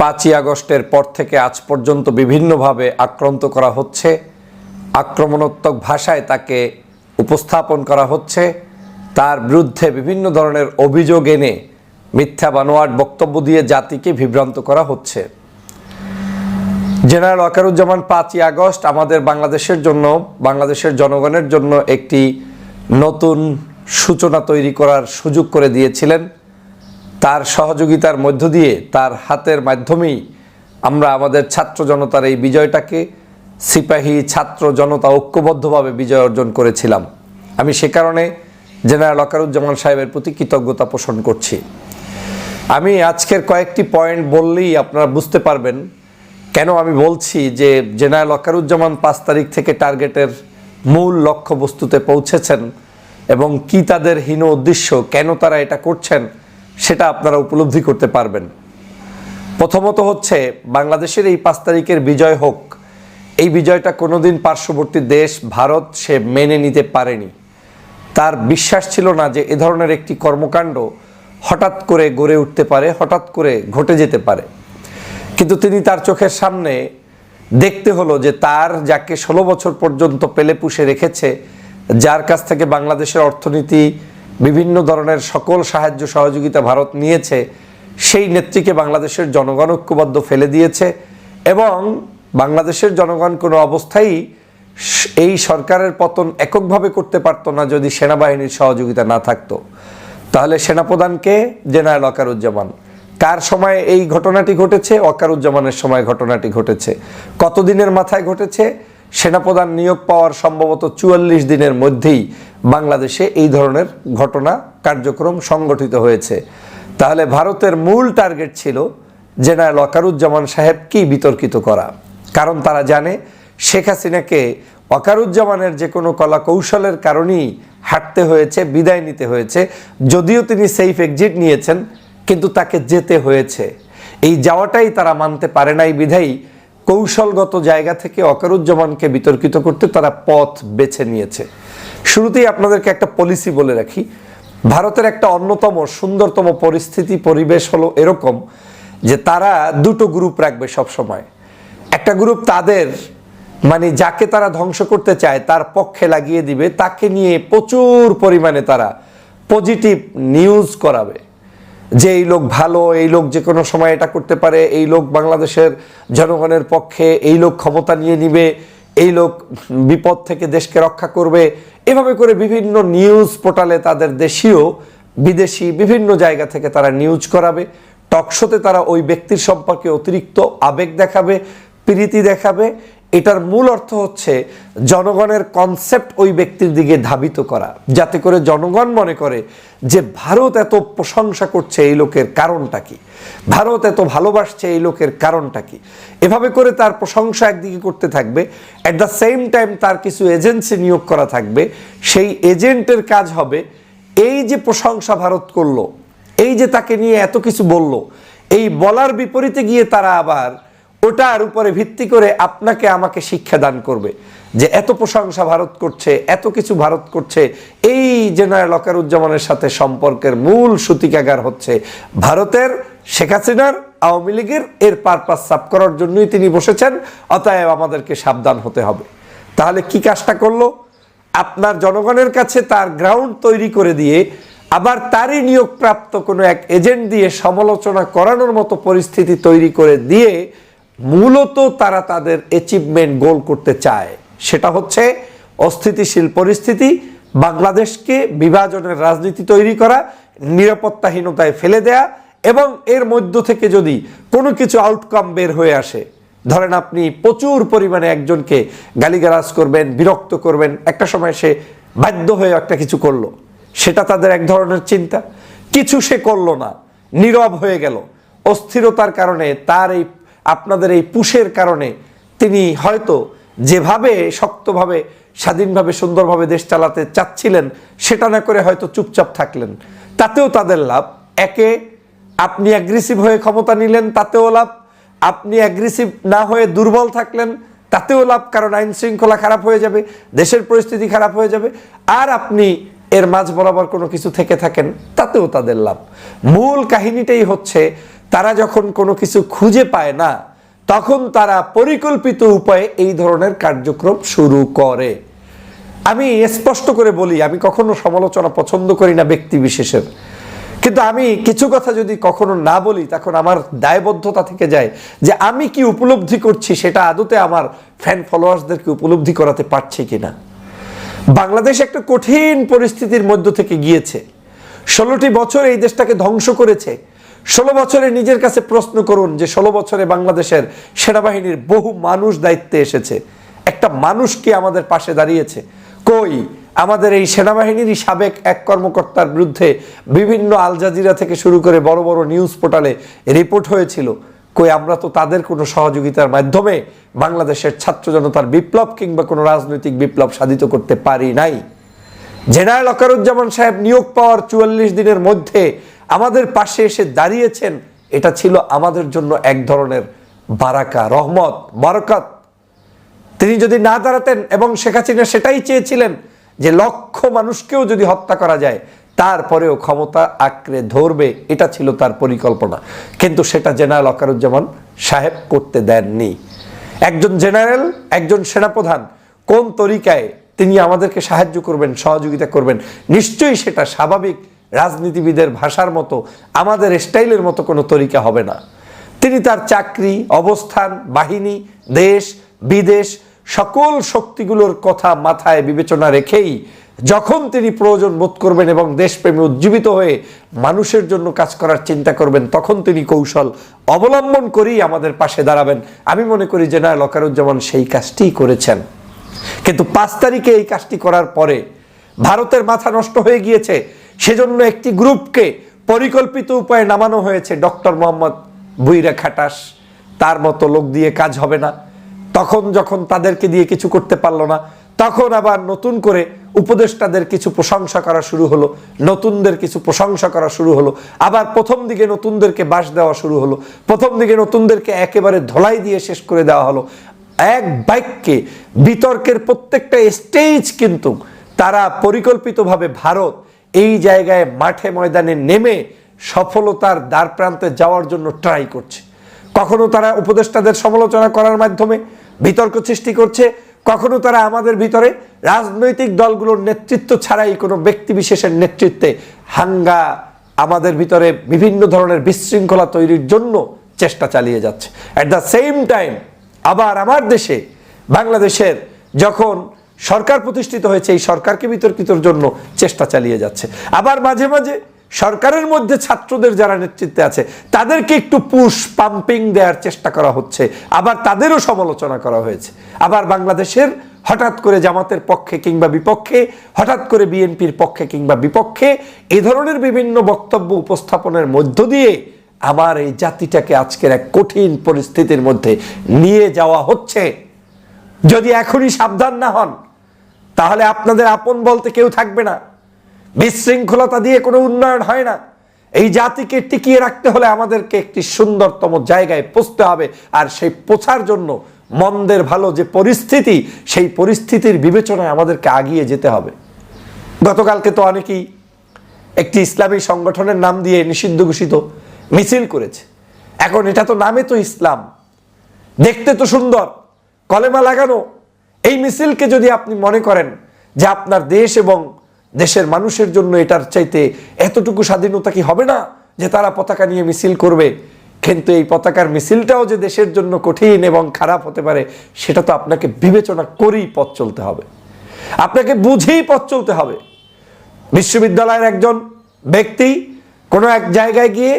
পাঁচই আগস্টের পর থেকে আজ পর্যন্ত বিভিন্নভাবে আক্রান্ত করা হচ্ছে। আক্রমণাত্মক ভাষায় তাকে উপস্থাপন করা হচ্ছে। তার বিরুদ্ধে বিভিন্ন ধরনের অভিযোগ এনে মিথ্যা বানোয়াট বক্তব্য দিয়ে জাতিকে বিভ্রান্ত করা হচ্ছে। জেনারেল ওয়াকারুজ্জামান পাঁচই আগস্ট আমাদের বাংলাদেশের জন্য, বাংলাদেশের জনগণের জন্য একটি নতুন সূচনা তৈরি করার সুযোগ করে দিয়েছিলেন। তার সহযোগিতার মধ্য দিয়ে তার হাতের মাধ্যমেই আমরা আমাদের ছাত্র জনতার এই বিজয়টাকে সিপাহী ছাত্র জনতা ঐক্যবদ্ধভাবে বিজয় অর্জন করেছিলাম। আমি সে কারণে জেনারেল অকারুজ্জামান সাহেবের প্রতি কৃতজ্ঞতা পোষণ করছি। আমি আজকের কয়েকটি পয়েন্ট বললেই আপনারা বুঝতে পারবেন কেন আমি বলছি যে জেনারেল অকারুজ্জামান পাঁচ তারিখ থেকে টার্গেটের মূল লক্ষ্যবস্তুতে পৌঁছেছেন এবং কি তাদের হীন উদ্দেশ্য, কেন তারা এটা করছেন সেটা আপনারা উপলব্ধি করতে পারবেন। প্রথমত হচ্ছে, বাংলাদেশের এই পাঁচ তারিখের বিজয় হোক, এই বিজয়টা কোনোদিন পার্শ্ববর্তী দেশ ভারত সে মেনে নিতে পারেনি। তার বিশ্বাস ছিল না যে এ ধরনের একটি কর্মকাণ্ড হঠাৎ করে গড়ে উঠতে পারে, হঠাৎ করে ঘটে যেতে পারে। কিন্তু তিনি তার চোখের সামনে দেখতে হলো যে তার যাকে ষোলো বছর পর্যন্ত পেলে পুষে রেখেছে, যার কাছ থেকে বাংলাদেশের অর্থনীতি বিভিন্ন ধরনের সকল সাহায্য সহযোগিতা ভারত নিয়েছে, সেই নেত্রীকে বাংলাদেশের জনগণ ঐক্যবদ্ধ ফেলে দিয়েছে এবং বাংলাদেশের জনগণ কোনো অবস্থায় এই সরকারের পতন এককভাবে করতে পারতো না যদি সেনাবাহিনীর সহযোগিতা না থাকতো। তাহলে সেনাপ্রধানকে জেনারেল অকারুজ্জামান, কার সময় এই ঘটনাটি ঘটেছে? অকারুজ্জামানের সময় ঘটনাটি ঘটেছে। কতদিনের মাথায় ঘটেছে? সেনাপ্রধান নিয়োগ পাওয়ার সম্ভবত চুয়াল্লিশ দিনের মধ্যেই বাংলাদেশে এই ধরনের ঘটনা কার্যক্রম সংগঠিত হয়েছে। তাহলে ভারতের মূল টার্গেট ছিল জেনারেল অকারুজ্জামান সাহেবকেই বিতর্কিত করা। কারণ তারা জানে শেখ হাসিনাকে অকারুজ্জামানের যে কোনো কলা কৌশলের কারণেই হাঁটতে হয়েছে, বিদায় নিতে হয়েছে। যদিও তিনি সেফ এক্সিট নিয়েছেন, কিন্তু তাকে যেতে হয়েছে। এই যাওয়াটাই তারা মানতে পারে নাই বিধায়ী। কৌশলগত জায়গা থেকে অকারুজ্জামানকে বিতর্কিত করতে তারা পথ বেছে নিয়েছে। শুরুতেই আপনাদেরকে একটা পলিসি বলে রাখি। ভারতের একটা অন্যতম সুন্দরতম পরিস্থিতি, পরিবেশ হলো এরকম যে তারা দুটো গ্রুপ রাখবে সব সময় একটা গ্রুপ তাদের মানে যাকে তারা ধ্বংস করতে চায় তার পক্ষে লাগিয়ে দিবে, তাকে নিয়ে প্রচুর পরিমাণে তারা পজিটিভ নিউজ করাবে। যে এই লোক ভালো, এই লোক যে কোনো সময় এটা করতে পারে, এই লোক বাংলাদেশের জনগণের পক্ষে এই লোক ক্ষমতা নিয়ে নিবে, এই লোক বিপদ থেকে দেশকে রক্ষা করবে। এভাবে করে বিভিন্ন নিউজ পোর্টালে তাদের দেশীয়, বিদেশি বিভিন্ন জায়গা থেকে তারা নিউজ করাবে। টকশোতে তারা ওই ব্যক্তির সম্পর্কে অতিরিক্ত আবেগ দেখাবে, প্রীতি দেখাবে এটার মূল অর্থ হচ্ছে জনগণের কনসেপ্ট ওই ব্যক্তির দিকে ধাবিত করা। যাতে করে জনগণ মনে করে যে ভারত এত প্রশংসা করছে এই লোকের কারণটা কি? ভারত এত ভালোবাসছে এই লোকের কারণটা কি? এভাবে করে তার প্রশংসা একদিকে করতে থাকবে অ্যাট দ্য সেম টাইম তার কিছু এজেন্সি নিয়োগ করা থাকবে। সেই এজেন্টের কাজ হবে এই যে প্রশংসা ভারত করল, এই যে তাকে নিয়ে এত কিছু বলল, এই বলার বিপরীতে গিয়ে তারা আবার ওটার উপরে ভিত্তি করে আপনাকে আমাকে শিক্ষা দান করবে যে এত প্রশংসা ভারত করছে, এত কিছু ভারত করছে, এই জেনারেল অকারুজ্জামানের সাথে সম্পর্কের মূল সূতিকাগার হচ্ছে ভারতের শেখ হাসিনার, আওয়ামী লীগের, এর পারপাস সাফ করার জন্যই তিনি বসেছেন, অতএব আমাদেরকে সাবধান হতে হবে। তাহলে কি কাজটা করল? আপনার জনগণের কাছে তার গ্রাউন্ড তৈরি করে দিয়ে আবার তারই নিয়োগপ্রাপ্ত কোনো এক এজেন্ট দিয়ে সমালোচনা করানোর মতো পরিস্থিতি তৈরি করে দিয়ে মূলত তারা তাদের অ্যাচিভমেন্ট গোল করতে চায়। সেটা হচ্ছে অস্থিতিশীল পরিস্থিতি, বাংলাদেশকে বিভাজনের রাজনীতি তৈরি করা, নিরাপত্তাহীনতায় ফেলে দেয়া এবং এর মধ্য থেকে যদি কোনো কিছু আউটকাম বের হয়ে আসে, ধরেন আপনি প্রচুর পরিমাণে একজনকে গালিগালাজ করবেন, বিরক্ত করবেন, একটা সময় সে বাধ্য হয়ে একটা কিছু করল, সেটা তাদের এক ধরনের চিন্তা। কিছু সে করল না, নীরব হয়ে গেল। অস্থিরতার কারণে তার এই আপনাদের এই পুষের কারণে তিনি হয়তো যেভাবে শক্তভাবে, স্বাধীনভাবে, সুন্দরভাবে দেশ চালাতে চাচ্ছিলেন, সেটা না করে হয়তো চুপচাপ থাকলেন। তাতেও তাদের লাভ। একে আপনি অ্যাগ্রেসিভ হয়ে ক্ষমতা নিলেন, তাতেও লাভ। আপনি অ্যাগ্রেসিভ না হয়ে দুর্বল থাকলেন, তাতেও লাভ, কারণ আইন শৃঙ্খলা খারাপ হয়ে যাবে, দেশের পরিস্থিতি খারাপ হয়ে যাবে। আর আপনি এর মাঝ বরাবর কোনো কিছু থেকে থাকেন, তাতেও তাদের লাভ। মূল কাহিনীটাই হচ্ছে তারা যখন কোনো কিছু খুঁজে পায় না, তখন তারা পরিকল্পিত উপায়ে এই ধরনের কার্যক্রম শুরু করে। আমি স্পষ্ট করে বলি, আমি কখনো সমালোচনা পছন্দ করি না ব্যক্তি বিশেষের। কিন্তু আমি কিছু কথা যদি কখনো না বলি, তখন আমার দায়বদ্ধতা থেকে যায় যে আমি কি উপলব্ধি করছি, সেটা আদতে আমার ফ্যান ফলোয়ার্সদেরকে উপলব্ধি করাতে পারছি কিনা। বাংলাদেশ একটা কঠিন পরিস্থিতির মধ্য থেকে গিয়েছে। ষোলোটি বছর এই দেশটাকে ধ্বংস করেছে। ষোলো বছরে নিজের কাছে প্রশ্ন করুন যে ষোলো বছরে বাংলাদেশের সেনাবাহিনীর বহু মানুষ দায়িত্বে এসেছে। একটা মানুষ কি আমাদের পাশে দাঁড়িয়েছে? কই? আমাদের এই সেনাবাহিনীরই সাবেক এক কর্মকর্তার বিরুদ্ধে বিভিন্ন আল জাজিরা থেকে শুরু করে বড় বড় নিউজ পোর্টালে রিপোর্ট হয়েছিল। কই, আমরা তো তাদের কোনো সহযোগিতার মাধ্যমে বাংলাদেশের ছাত্র জনতার বিপ্লব কিংবা কোনো রাজনৈতিক বিপ্লব সাধিত করতে পারি নাই। জেনারেল অকারুজ্জামান সাহেব নিয়োগ পাওয়ার চুয়াল্লিশ দিনের মধ্যে আমাদের পাশে এসে দাঁড়িয়েছেন, এটা ছিল আমাদের জন্য এক ধরনের বারাকা, রহমত, বরকত। তিনি যদি না দাঁড়াতেন এবং শেখ হাসিনা সেটাই চেয়েছিলেন যে লক্ষ মানুষকেও যদি হত্যা করা যায়, তারপরেও ক্ষমতা আঁকড়ে ধরবে, এটা ছিল তার পরিকল্পনা। কিন্তু সেটা জেনারেল অকারুজ্জামান সাহেব করতে দেননি। একজন জেনারেল, একজন সেনাপ্রধান, কোন তরিকায় তিনি আমাদেরকে সাহায্য করবেন, সহযোগিতা করবেন, নিশ্চয়ই সেটা স্বাভাবিক। রাজনীতিবিদের ভাষার মতো, আমাদের স্টাইলের মতো কোনো তরিকা হবে না। তিনি তার চাকরি, অবস্থান, বাহিনী, দেশ, বিদেশ, সকল শক্তিগুলোর কথা মাথায় বিবেচনা রেখেই যখন তিনি প্রয়োজন বোধ করবেন এবং দেশপ্রেমে উজ্জীবিত হয়ে মানুষের জন্য কাজ করার চিন্তা করবেন, তখন তিনি কৌশল অবলম্বন করেই আমাদের পাশে দাঁড়াবেন। আমি মনে করি জেনারেল অকারুজ্জামান সেই কাজটিই করেছেন। কিন্তু পাঁচ তারিখে এই কাজটি করার পরে ভারতের মাথা নষ্ট হয়ে গিয়েছে। সেজন্য একটি গ্রুপকে পরিকল্পিত উপায়ে নামানো হয়েছে ডক্টর মোহাম্মদ বুইরা খাটাস। তার মতো লোক দিয়ে কাজ হবে না। তখন যখন তাদেরকে দিয়ে কিছু করতে পারল না, তখন আবার নতুন করে উপদেষ্টাদের কিছু প্রশংসা করা শুরু হলো, নতুনদের কিছু প্রশংসা করা শুরু হলো। আবার প্রথম দিকে নতুনদেরকে বাস দেওয়া শুরু হলো। প্রথম দিকে নতুনদেরকে একেবারে ধলাই দিয়ে শেষ করে দেওয়া হলো। এক বাক্যে বিতর্কের প্রত্যেকটা স্টেজ কিন্তু তারা পরিকল্পিতভাবে ভারত এই জায়গায় মাঠে ময়দানে নেমে সফলতার দ্বার প্রান্তে যাওয়ার জন্য ট্রাই করছে। কখনো তারা উপদেষ্টাদের সমালোচনা করার মাধ্যমে বিতর্ক সৃষ্টি করছে, কখনো তারা আমাদের ভিতরে রাজনৈতিক দলগুলোর নেতৃত্ব ছাড়াই কোনো ব্যক্তি বিশেষের নেতৃত্বে হাঙ্গা আমাদের ভিতরে বিভিন্ন ধরনের বিশৃঙ্খলা তৈরির জন্য চেষ্টা চালিয়ে যাচ্ছে। অ্যাট দ্য সেম টাইম আবার আমার দেশে, বাংলাদেশের যখন সরকার প্রতিষ্ঠিত হয়েছে, এই সরকারকে বিতর্কিতর জন্য চেষ্টা চালিয়ে যাচ্ছে। আবার মাঝে মাঝে সরকারের মধ্যে ছাত্রদের যারা নেতৃত্বে আছে, তাদেরকে একটু পুশ পাম্পিং দেওয়ার চেষ্টা করা হচ্ছে। আবার তাদেরও সমালোচনা করা হয়েছে। আবার বাংলাদেশের হঠাৎ করে জামাতের পক্ষে কিংবা বিপক্ষে, হঠাৎ করে বিএনপির পক্ষে কিংবা বিপক্ষে, এ ধরনের বিভিন্ন বক্তব্য উপস্থাপনের মধ্য দিয়ে আমার এই জাতিটাকে আজকের এক কঠিন পরিস্থিতির মধ্যে নিয়ে যাওয়া হচ্ছে। যদি এখনই সাবধান না হন তাহলে আপনাদের আপন বলতে কেউ থাকবে না। বিশৃঙ্খলতা দিয়ে কোনো উন্নয়ন হয় না। এই জাতিকে টিকিয়ে রাখতে হলে আমাদেরকে একটি সুন্দরতম জায়গায় পৌঁছতে হবে। আর সেই পোছার জন্য মন্দের ভালো যে পরিস্থিতি, সেই পরিস্থিতির বিবেচনায় আমাদেরকে আগিয়ে যেতে হবে। গতকালকে তো অনেকেই একটি ইসলামী সংগঠনের নাম দিয়ে নিষিদ্ধ ঘোষিত মিছিল করেছে। এখন এটা তো নামে তো ইসলাম। দেখতে তো সুন্দর। কলেমা লাগানো এই মিছিলকে যদি আপনি মনে করেন যে আপনার দেশ এবং দেশের মানুষের জন্য এটার চাইতে এতটুকু স্বাধীনতা কি হবে না যে তারা পতাকা নিয়ে মিছিল করবে? কিন্তু এই পতাকার মিছিলটাও যে দেশের জন্য কঠিন এবং খারাপ হতে পারে, সেটা তো আপনাকে বিবেচনা করেই পথ চলতে হবে। আপনাকে বুঝেই পথ চলতে হবে। বিশ্ববিদ্যালয়ের একজন ব্যক্তি কোনো এক জায়গায় গিয়ে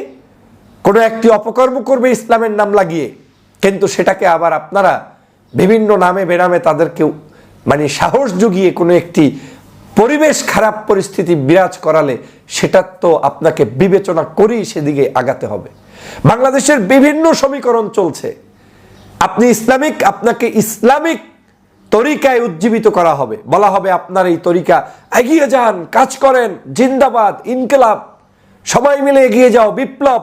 কোনো একটি অপকর্ম করবে ইসলামের নাম লাগিয়ে, কিন্তু সেটাকে আবার আপনারা বিভিন্ন নামে বেনামে তাদেরকে মানে সাহস জুগিয়ে কোনো একটি পরিবেশ খারাপ পরিস্থিতি বিরাজ করালে সেটা তো আপনাকে বিবেচনা করেই সেদিকে আগাতে হবে। বাংলাদেশের বিভিন্ন সমীকরণ চলছে। আপনি ইসলামিক, আপনাকে ইসলামিক তরিকায় উজ্জীবিত করা হবে। বলা হবে আপনার এই তরিকা, এগিয়ে যান, কাজ করেন, জিন্দাবাদ, ইনকেলাব, সবাই মিলে এগিয়ে যাও, বিপ্লব।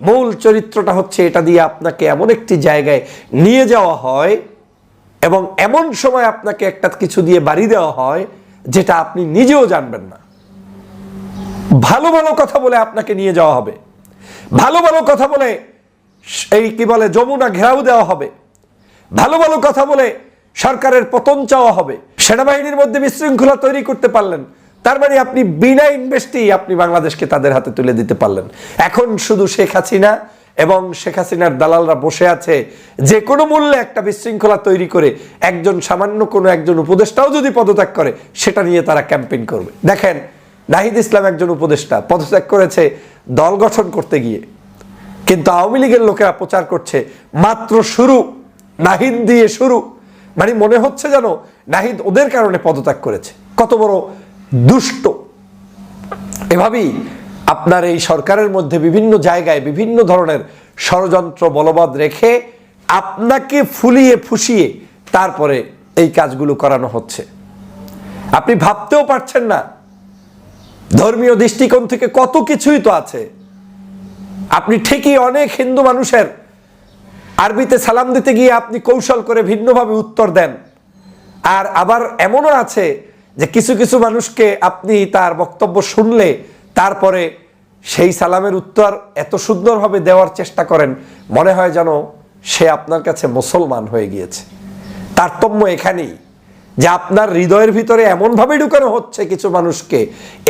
মূল চরিত্রটা হচ্ছে এটা দিয়ে আপনাকে এমন একটি জায়গায় নিয়ে যাওয়া হয় এবং এমন সময় আপনাকে একটা কিছু দিয়ে বাড়ি দেওয়া হয় যেটা আপনি নিজেও জানবেন না। ভালো ভালো কথা বলে আপনাকে নিয়ে যাওয়া হবে। ভালো ভালো কথা বলে এই কি বলে যমুনা ঘেরাও দেওয়া হবে। ভালো ভালো কথা বলে সরকারের পতন চাওয়া হবে। সেনাবাহিনীর মধ্যে বিশৃঙ্খলা তৈরি করতে পারলেন। তার মানে আপনি বিনা ইনভেস্টেই আপনি বাংলাদেশকে তাদের হাতে তুলে দিতে পারলেন। এখন শুধু শেখ হাসিনা এবং শেখ হাসিনার দালালরা বসে আছে যে কোনো মূল্যে একটা বিশৃঙ্খলা তৈরি করে একজন সামান্য কোনো একজন উপদেষ্টাও যদি পদত্যাগ করে, সেটা নিয়ে তারা ক্যাম্পেইন করবে। দেখেন, নাহিদ ইসলাম একজন উপদেষ্টা, পদত্যাগ করেছে দল গঠন করতে গিয়ে। কিন্তু আওয়ামী লীগের লোকেরা প্রচার করছে, মাত্র শুরু, নাহিদ দিয়ে শুরু। মানে মনে হচ্ছে যেন নাহিদ ওদের কারণে পদত্যাগ করেছে। কত বড় দুষ্ট। এভাবেই আপনার এই সরকারের মধ্যে বিভিন্ন জায়গায় বিভিন্ন ধরনের ষড়যন্ত্র বলবৎ রেখে আপনাকে ফুলিয়ে ফুসিয়ে তারপরে এই কাজগুলো করানো হচ্ছে। আপনি ভাবতেও পারছেন না, ধর্মীয় দৃষ্টিকোণ থেকে কত কিছুই তো আছে। আপনি ঠিকই অনেক হিন্দু মানুষের আরবিতে সালাম দিতে গিয়ে আপনি কৌশল করে ভিন্নভাবে উত্তর দেন। আর আবার এমনও আছে যে কিছু কিছু মানুষকে আপনি তার বক্তব্য শুনলে তারপরে সেই সালামের উত্তর এত সুন্দরভাবে দেওয়ার চেষ্টা করেন, মনে হয় যেন সে আপনার কাছে মুসলমান হয়ে গিয়েছে। তারতম্য এখানেই যে আপনার হৃদয়ের ভিতরে এমনভাবে ঢুকানো হচ্ছে কিছু মানুষকে,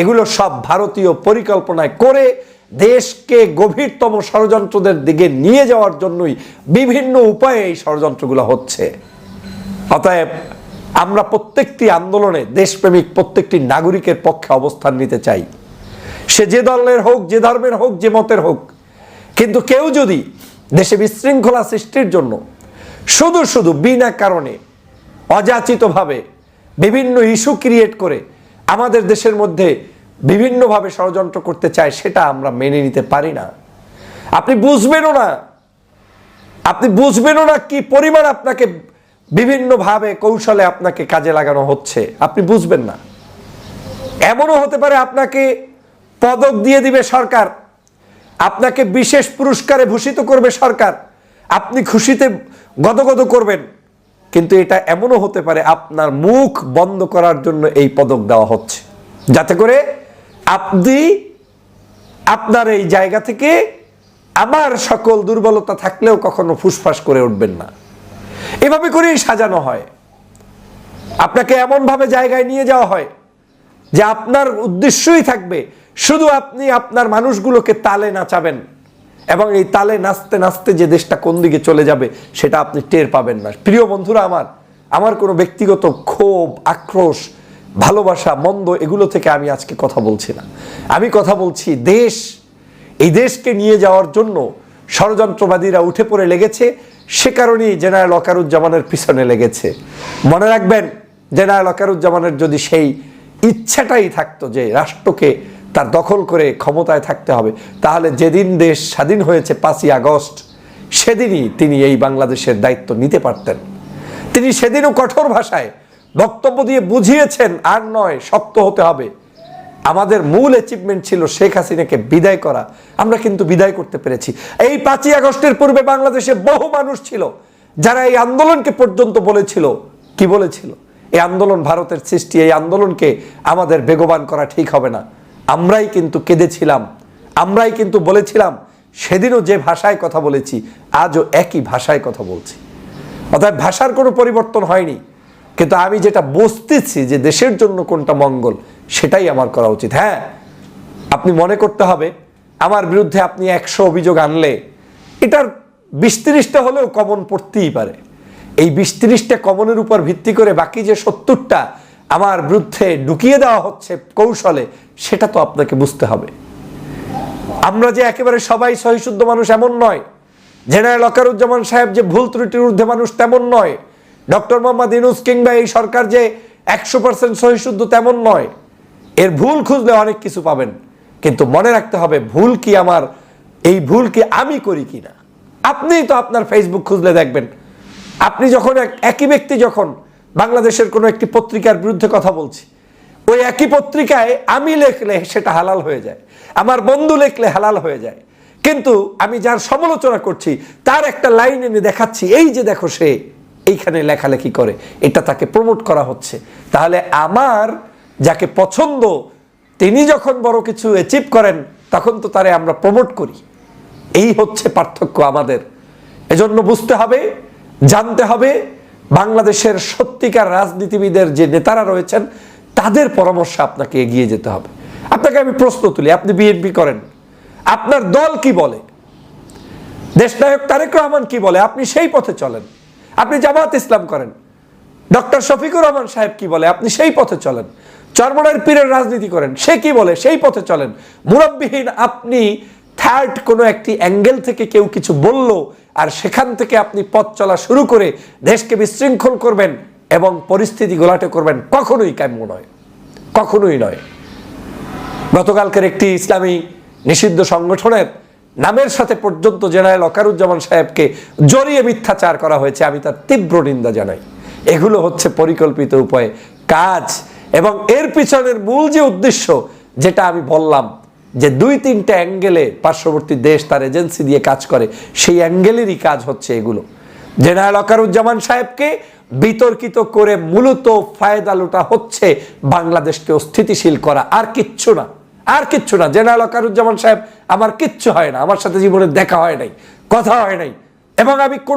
এগুলো সব ভারতীয় পরিকল্পনায় করে দেশকে গভীরতম ষড়যন্ত্রদের দিকে নিয়ে যাওয়ার জন্যই বিভিন্ন উপায়ে এই ষড়যন্ত্রগুলো হচ্ছে। অতএব আমরা প্রত্যেকটি আন্দোলনে দেশপ্রেমিক প্রত্যেকটি নাগরিকের পক্ষে অবস্থান নিতে চাই। সে যে দলের হোক, যে ধর্মের হোক, যে মতের হোক, কিন্তু কেউ যদি দেশে বিশৃঙ্খলা সৃষ্টির জন্য শুধু শুধু বিনা কারণে অযাচিতভাবে বিভিন্ন ইস্যু ক্রিয়েট করে আমাদের দেশের মধ্যে বিভিন্নভাবে ষড়যন্ত্র করতে চায়, সেটা আমরা মেনে নিতে পারি না। আপনি বুঝবেনও না। আপনি বুঝবেনও না কি পরিমাণ আপনাকে বিভিন্নভাবে কৌশলে আপনাকে কাজে লাগানো হচ্ছে। আপনি বুঝবেন না। এমনও হতে পারে আপনাকে পদক দিয়ে দিবে সরকার। আপনাকে বিশেষ পুরস্কারে ভূষিত করবে সরকার। আপনি খুশিতে গদগদ করবেন। কিন্তু এটা এমনও হতে পারে, আপনার মুখ বন্ধ করার জন্য এই পদক দেওয়া হচ্ছে। যাতে করে আপনি আপনার এই জায়গা থেকে আমার সকল দুর্বলতা থাকলেও কখনো ফুসফাস করে উঠবেন না। এভাবে করেই সাজানো হয়। আপনাকে এমনভাবে জায়গায় নিয়ে যাওয়া হয় যে আপনার উদ্দেশ্যই থাকবে শুধু আপনি আপনার মানুষগুলোকে তালে নাচাবেন এবং এই তালে নাচতে নাচতে যে দেশটা কোন দিকে চলে যাবে সেটা আপনি টের পাবেন না। প্রিয় বন্ধুরা আমার আমার কোনো ব্যক্তিগত ক্ষোভ, আক্রোশ, ভালোবাসা, মন্দ এগুলো থেকে আমি আজকে কথা বলছি না। আমি কথা বলছি দেশ। এই দেশকে নিয়ে যাওয়ার জন্য ষড়যন্ত্রবাদীরা উঠে পড়ে লেগেছে, সে কারণেই জেনারেল অকারুজ্জামানের পিছনে লেগেছে। মনে রাখবেন, জেনারেল অকারুজ্জামানের যদি সেই ইচ্ছাটাই থাকতো যে রাষ্ট্রকে তার দখল করে ক্ষমতায় থাকতে হবে। তাহলে যেদিন দেশ স্বাধীন হয়েছে পাঁচই আগস্ট, সেদিনই তিনি এই বাংলাদেশের দায়িত্ব নিতে পারতেন। তিনি সেদিনও কঠোর ভাষায় বক্তব্য দিয়ে বুঝিয়েছেন, আর নয়, শক্ত হতে হবে। আমাদের মূল অ্যাচিভমেন্ট ছিল শেখ হাসিনাকে বিদায় করা। আমরা কিন্তু বিদায় করতে পেরেছি। এই পাঁচই আগস্টের পূর্বে বাংলাদেশে বহু মানুষ ছিল যারা এই আন্দোলনকে পর্যন্ত বলেছিল। কি বলেছিল? এই আন্দোলন ভারতের সৃষ্টি, এই আন্দোলনকে আমাদের বেগবান করা ঠিক হবে না। আমরাই কিন্তু কেঁদেছিলাম, আমরাই কিন্তু বলেছিলাম, সেদিনও যে ভাষায় কথা বলেছি, আজও একই ভাষায় কথা বলছি। অর্থাৎ ভাষার কোনো পরিবর্তন হয়নি, কিন্তু আমি যেটা বুঝতেছি যে দেশের জন্য কোনটা মঙ্গল, সেটাই আমার করা উচিত। হ্যাঁ আপনি মনে করতে হবে, আমার বিরুদ্ধে আপনি একশো অভিযোগ আনলে, এটার বিশ তিরিশটা হলেও কমন পড়তেই পারে। এই বিশ তিরিশটা কমনের উপর ভিত্তি করে বাকি যে সত্তরটা আমার বিরুদ্ধে ঢুকিয়ে দেওয়া হচ্ছে কৌশলে, সেটা তো আপনাকে বুঝতে হবে। আমরা যে একেবারে সবাই সহিশুদ্ধ মানুষ এমন নয়, জেনারেল অকারুজ্জামান সাহেব যে ভুল ত্রুটির ঊর্ধ্বে মানুষ তেমন নয়, ডক্টর মোহাম্মদ ইনুস কিংবা এই সরকার যে একশো পার্সেন্ট সহিশুদ্ধ তেমন নয়, এর ভুল খুঁজলে অনেক কিছু পাবেন। কিন্তু মনে রাখতে হবে, ভুল কি আমার, এই ভুল কি আমি করি কি না আপনিই তো আপনার ফেসবুক খুঁজলে দেখবেন। আপনি যখন এক- একই ব্যক্তি যখন বাংলাদেশের কোনো একটি পত্রিকার বিরুদ্ধে কথা বলছি। ওই একই পত্রিকায় আমি লেখলে সেটা হালাল হয়ে যায়, আমার বন্ধু লেখলে হালাল হয়ে যায়। কিন্তু আমি যার সমালোচনা করছি, তার একটা লাইন এনে দেখাচ্ছি, এই যে দেখো সে, এইখানে লেখালেখি করে, এটা তাকে প্রমোট করা হচ্ছে। তাহলে আমার যাকে পছন্দ, তিনি যখন বড় কিছু অ্যাচিভ করেন, তখন তো তারে আমরা প্রমোট করি। এই হচ্ছে পার্থক্য আমাদের। এজন্য বুঝতে হবে, জানতে হবে বাংলাদেশের সত্যিকার রাজনীতিবিদের যে নেতারা রয়েছেন, তাদের পরামর্শে আপনাকে এগিয়ে যেতে হবে। আপনাকে আমি প্রশ্ন তুলি, আপনি বিএনপি করেন, আপনার দল কি বলে? দেশনায়ক তারেক রহমান কি বলে? আপনি সেই পথে চলেন। আপনি জামাত ইসলাম করেন, ডক্টর শফিকুর রহমান সাহেব কি বলে? আপনি সেই পথে চলেন। চরমনের পীরের রাজনীতি করেন, সে কি বলে? সেই পথে চলেন। মুরব্বিহীন আপনি থার্ড কোনো একটি অ্যাঙ্গেল থেকে কেউ কিছু বলল আর সেখান থেকে আপনি পথ চলা শুরু করে দেশকে বিশৃঙ্খল করবেন এবং পরিস্থিতি গোলাটে করবেন, কখনোই কাম্য নয়। কখনোই নয়। গতকালকের একটি ইসলামী নিষিদ্ধ সংগঠনের নামের সাথে পর্যন্ত জেনারেল অকারুজ্জামান সাহেবকে জড়িয়ে মিথ্যাচার করা হয়েছে, আমি তার তীব্র নিন্দা জানাই। এগুলো হচ্ছে পরিকল্পিত উপায়ে কাজ এবং এর পিছনের মূল যে উদ্দেশ্য, যেটা আমি বললাম যে দুই তিনটা অ্যাঙ্গেলে পার্শ্ববর্তী দেশ তার এজেন্সি দিয়ে কাজ করে, সেই অ্যাঙ্গেলেরই কাজ হচ্ছে এগুলো। জেনারেল অকারুজ্জামান সাহেবকে বিতর্কিত করে মূলত ফায়দা লুটা হচ্ছে বাংলাদেশকে অস্থিতিশীল করা। আর কিচ্ছু না, আর কিচ্ছু না। জেনারেল অকারুজ্জামান সাহেব, আমার কিচ্ছু হয় না। আমার সাথে জীবনে দেখা হয় নাই, কথা হয় নাই। এবং আমি কোনো